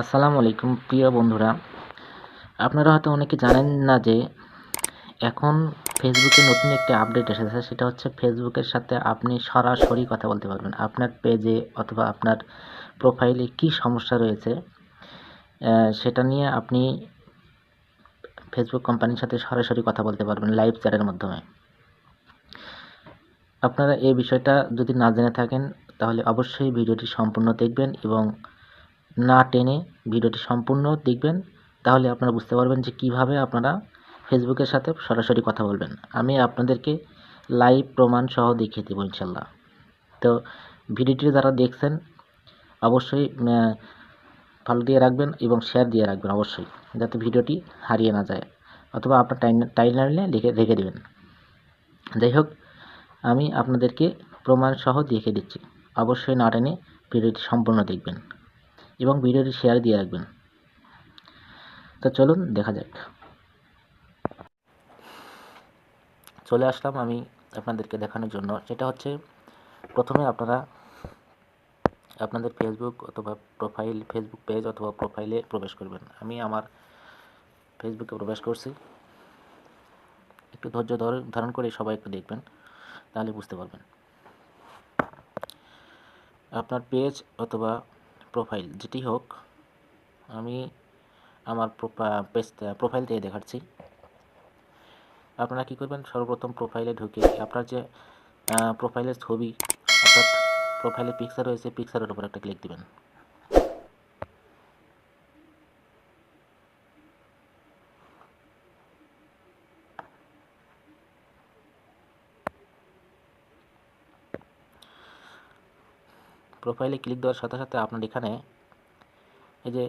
আসসালামু আলাইকুম, প্রিয় বন্ধুরা। আপনারা হয়তো অনেকে জানেন না যে এখন ফেসবুকে নতুন একটি আপডেট এসেছে, সেটা হচ্ছে ফেসবুকের সাথে আপনি সরাসরি কথা বলতে পারবেন। আপনার পেজে অথবা আপনার প্রোফাইলে কি সমস্যা রয়েছে সেটা নিয়ে আপনি ফেসবুক কোম্পানির সাথে সরাসরি কথা বলতে পারবেন লাইভ চ্যাটের মাধ্যমে। আপনারা এই বিষয়টা যদি না জেনে থাকেন, তাহলে অবশ্যই ভিডিওটি সম্পূর্ণ দেখবেন এবং না টেনে ভিডিওটি সম্পূর্ণ দেখবেন, তাহলে আপনারা বুঝতে পারবেন যে কীভাবে আপনারা ফেসবুকের সাথে সরাসরি কথা বলবেন। আমি আপনাদেরকে লাইভ প্রমাণ সহ দেখিয়ে দেবো ইনশাল্লাহ। তো ভিডিওটি যারা দেখছেন, অবশ্যই ফলো দিয়ে রাখবেন এবং শেয়ার দিয়ে রাখবেন অবশ্যই, যাতে ভিডিওটি হারিয়ে না যায়, অথবা আপনার টাইম টাইমলাইনে লিখে, রেখে দেবেন। যাই হোক, আমি আপনাদেরকে প্রমাণ সহ দেখিয়ে দিচ্ছি। অবশ্যই না টেনে ভিডিওটি সম্পূর্ণ দেখবেন। এবং ভিডিওটি শেয়ার দিয়ে রাখবেন। তো চলুন, দেখা যাক। চলে আসলাম আমি আপনাদেরকে দেখানোর জন্য। সেটা হচ্ছে, প্রথমে আপনারা আপনাদের ফেসবুক অথবা প্রোফাইল ফেসবুক পেজ অথবা প্রোফাইলে প্রবেশ করবেন। আমি আমার ফেসবুকে প্রবেশ করছি। একটু ধৈর্য ধরে ধারণ করে সবাই একটু দেখবেন, তাহলে বুঝতে পারবেন। আপনার পেজ অথবা প্রোফাইল যেটি হোক, আমি আমার পেজ প্রোফাইল থেকে দেখাচ্ছি। আপনারা কী করবেন? সর্বপ্রথম প্রোফাইলে ঢুকে আপনার যে প্রোফাইলের ছবি, অর্থাৎ প্রোফাইলে পিকচার রয়েছে পিকচারের উপর একটা ক্লিক দিবেন। প্রোফাইলে ক্লিক দেওয়ার সাথে সাথে আপনার এখানে এই যে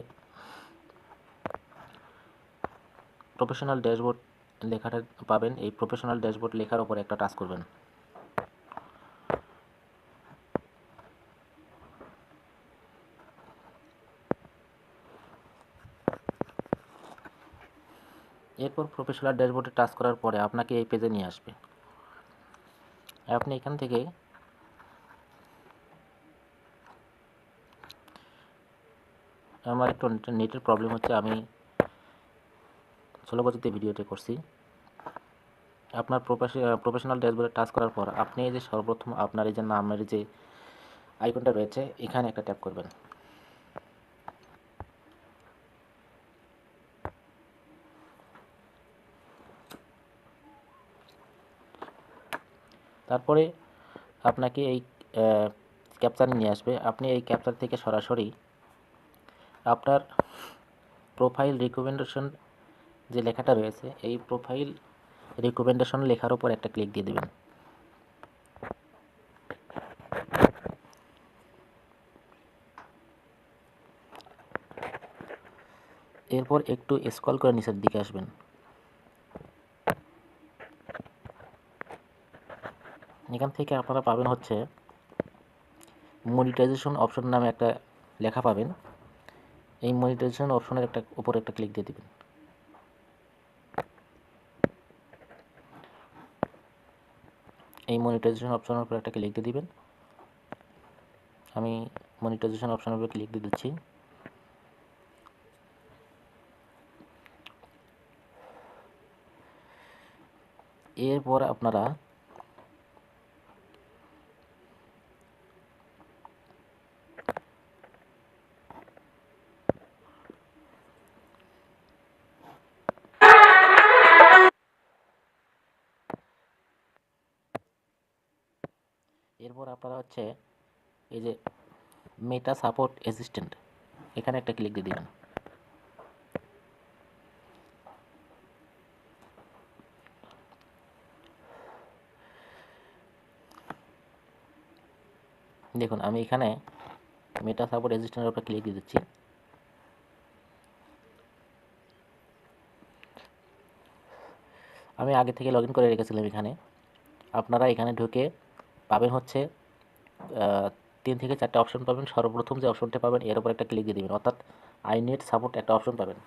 প্রফেশনাল ড্যাশবোর্ড লেখাটা পাবেন। এই প্রফেশনাল ড্যাশবোর্ড লেখার উপর একটা টাচ করবেন। এরপর প্রফেশনাল ড্যাশবোর্ডে টাচ করার পরে আপনাকে এই পেজে নিয়ে আসবে। আপনি এখান থেকে আমার একটু নেটের প্রবলেম হচ্ছে, আমি ষোলো গতিতে ভিডিওটি করছি। আপনার প্রফেশনাল ড্যাশবোর্ডে টাচ করার পর আপনি এই যে সর্বপ্রথম আপনার এই যে নামের যে আইকনটা রয়েছে, এখানে একটা ট্যাপ করবেন। তারপরে আপনাকে এই ক্যাপচারে নিয়ে আসবে। আপনি এই ক্যাপচার থেকে সরাসরি আপনার প্রোফাইল রিকমেন্ডেশন যে লেখাটা রয়েছে, এই প্রোফাইল রিকমেন্ডেশন লেখার উপর একটা ক্লিক দিয়ে দেবেন। এরপর একটু স্ক্রল করে নিচের দিকে আসবেন। এখান থেকে আপনারা পাবেন হচ্ছে মনিটাইজেশন অপশন নামে একটা লেখা পাবেন। এই মনিটাইজেশন অপশনের একটা, উপরে একটা ক্লিক দিয়ে দিবেন। এই মনিটাইজেশন অপশনের উপর একটা ক্লিক দিয়ে দিবেন। আমি মনিটাইজেশন অপশনের উপরে ক্লিক দিয়ে দিচ্ছি। এরপর আপনারা এরপর আপনারা হচ্ছে এই যে মেটা সাপোর্ট অ্যাসিস্ট্যান্ট এখানে একটা ক্লিক দিয়ে দিবেন। দেখুন, আমি এখানে মেটা সাপোর্ট অ্যাসিস্ট্যান্টের উপর ক্লিক দিয়ে দিচ্ছি। আমি আগে থেকে লগ করে রেখেছিলাম এখানে। আপনারা এখানে ঢুকে পাবেন হচ্ছে তিন থেকে চারটে অপশন পাবেন। সর্বপ্রথম যে অপশনটা পাবেন, এর উপর একটা ক্লিক দিয়ে দেবেন। অর্থাৎ আই নেট সাপোর্ট একটা অপশন পাবেন।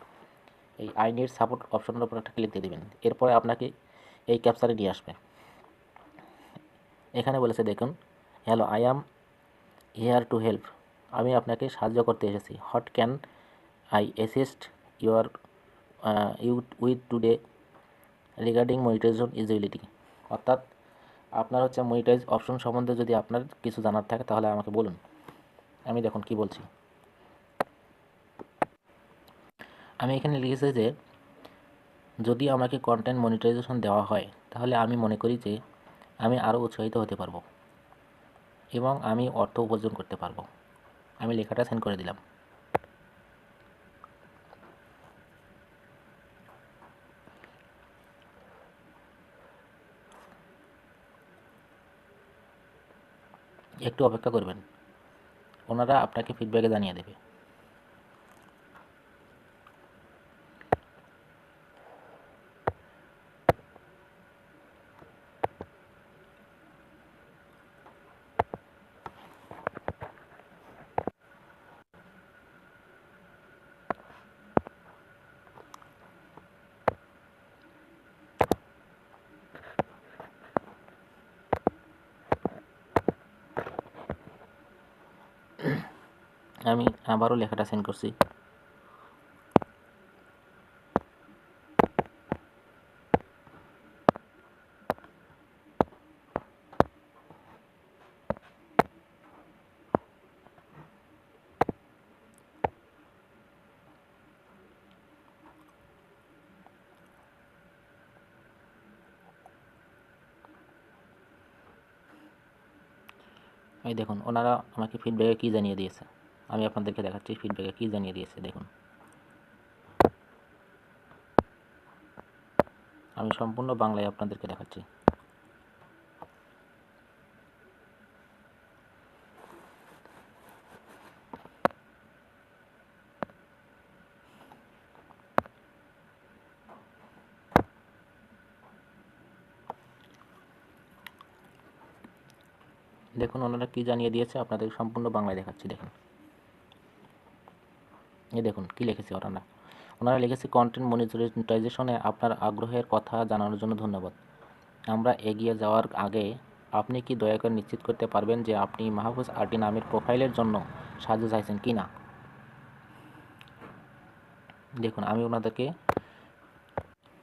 এই আই নেট সাপোর্ট অপশনের উপর একটা ক্লিক দিয়ে দেবেন। এরপরে আপনাকে এই ক্যাপচারে নিয়ে আসবে। এখানে বলেছে, দেখুন hello I am here to help আমি আপনাকে সাহায্য করতে এসেছি। What can I assist your you with today regarding monetization eligibility অর্থাৎ আপনার হচ্ছে মনিটাইজ অপশন সম্বন্ধে যদি আপনার কিছু জানার থাকে, তাহলে আমাকে বলুন। আমি দেখুন কি বলছি। আমি এখানে লিখেছি যে, যদি আমাকে কন্টেন্ট মনিটাইজেশন দেওয়া হয়, তাহলে আমি মনে করি যে, আমি আরও উৎসাহিত হতে পারব এবং আমি অর্থ উপার্জন করতে পারব। আমি লেখাটা সেন্ড করে দিলাম। একটু অপেক্ষা করবেন। ওনারা আপনাকে ফিডব্যাকে জানিয়ে দেবে। আমি আবারও লেখাটা সেন্ড করছি। এই দেখুন ওনারা আমাকে ফিডব্যাকে কী জানিয়ে দিয়েছে? আমি আপনাদেরকে দেখাচ্ছি ফিডব্যাকে কী জানিয়ে দিয়েছে, দেখুন। আমি সম্পূর্ণ বাংলায় আপনাদেরকে দেখাচ্ছি। দেখুন, ওনারা কী জানিয়ে দিয়েছে, আপনাদের সম্পূর্ণ বাংলায় দেখাচ্ছি, দেখুন। এই দেখুন, কী লিখেছে ওনারা ওনারা লিখেছে কন্টেন্ট মনিটাইজেশনে আপনার আগ্রহের কথা জানানোর জন্য ধন্যবাদ। আমরা এগিয়ে যাওয়ার আগে আপনি কি দয়া করে নিশ্চিত করতে পারবেন যে আপনি মাহফুজ আরটি নামের প্রোফাইলের জন্য সাহায্য চাইছেন কি না? দেখুন, আমি ওনাদেরকে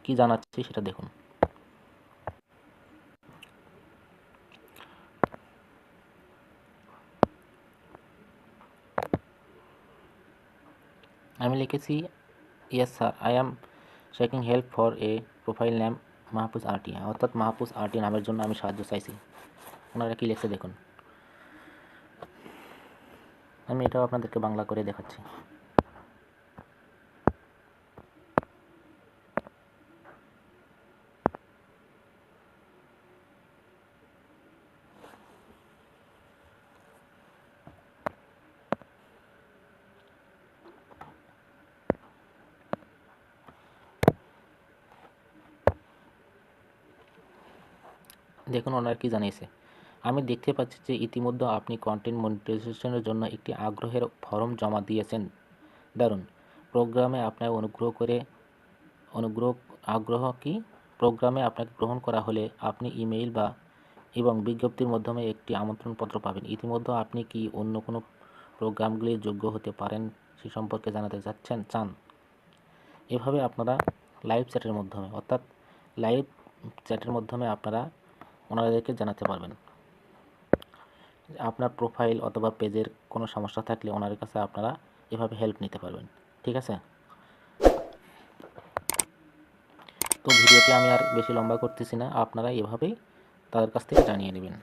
কি জানাচ্ছি সেটা দেখুন। আমি লিখেছি yes sir I am seeking help for a profile name Mahfuz আর্টিয়া অর্থাৎ মাহফুজ আর্টি নামের জন্য আমি সাহায্য চাইছি। ওনারা কী লিখছে দেখুন। আমি এটাও আপনাদেরকে বাংলা করে দেখাচ্ছি। দেখুন ওনার কি জানিয়েছে। আমি দেখতে পাচ্ছি যে ইতিমধ্যে আপনি কন্টেন্ট মনিটাইজেশনের জন্য একটি আগ্রহের ফর্ম জমা দিয়েছেন। দারুণ। প্রোগ্রামে আপনার অনুগ্রহ করে, অনুগ্রহ, আগ্রহ কি? প্রোগ্রামে আপনাকে গ্রহণ করা হলে আপনি ইমেইল বা, এবং বিজ্ঞপ্তির মাধ্যমে একটি আমন্ত্রণপত্র পাবেন। ইতিমধ্যে আপনি কি অন্য কোনো প্রোগ্রামগুলির যোগ্য হতে পারেন সে সম্পর্কে জানাতে চাচ্ছেন, চান? এভাবে আপনারা লাইভ চ্যাটের মাধ্যমে, অর্থাৎ লাইভ চ্যাটের মাধ্যমে আপনারা ওনাদেরকে জানাতে পারবেন। আপনার প্রোফাইল অথবা পেজের কোনো সমস্যা থাকলে ওনার কাছে আপনারা এভাবে হেল্প নিতে পারবেন। ঠিক আছে? তো ভিডিওটি আমি আর বেশি লম্বা করতেছি না। আপনারা এভাবেই তাদের কাছ থেকে জানিয়ে নেবেন।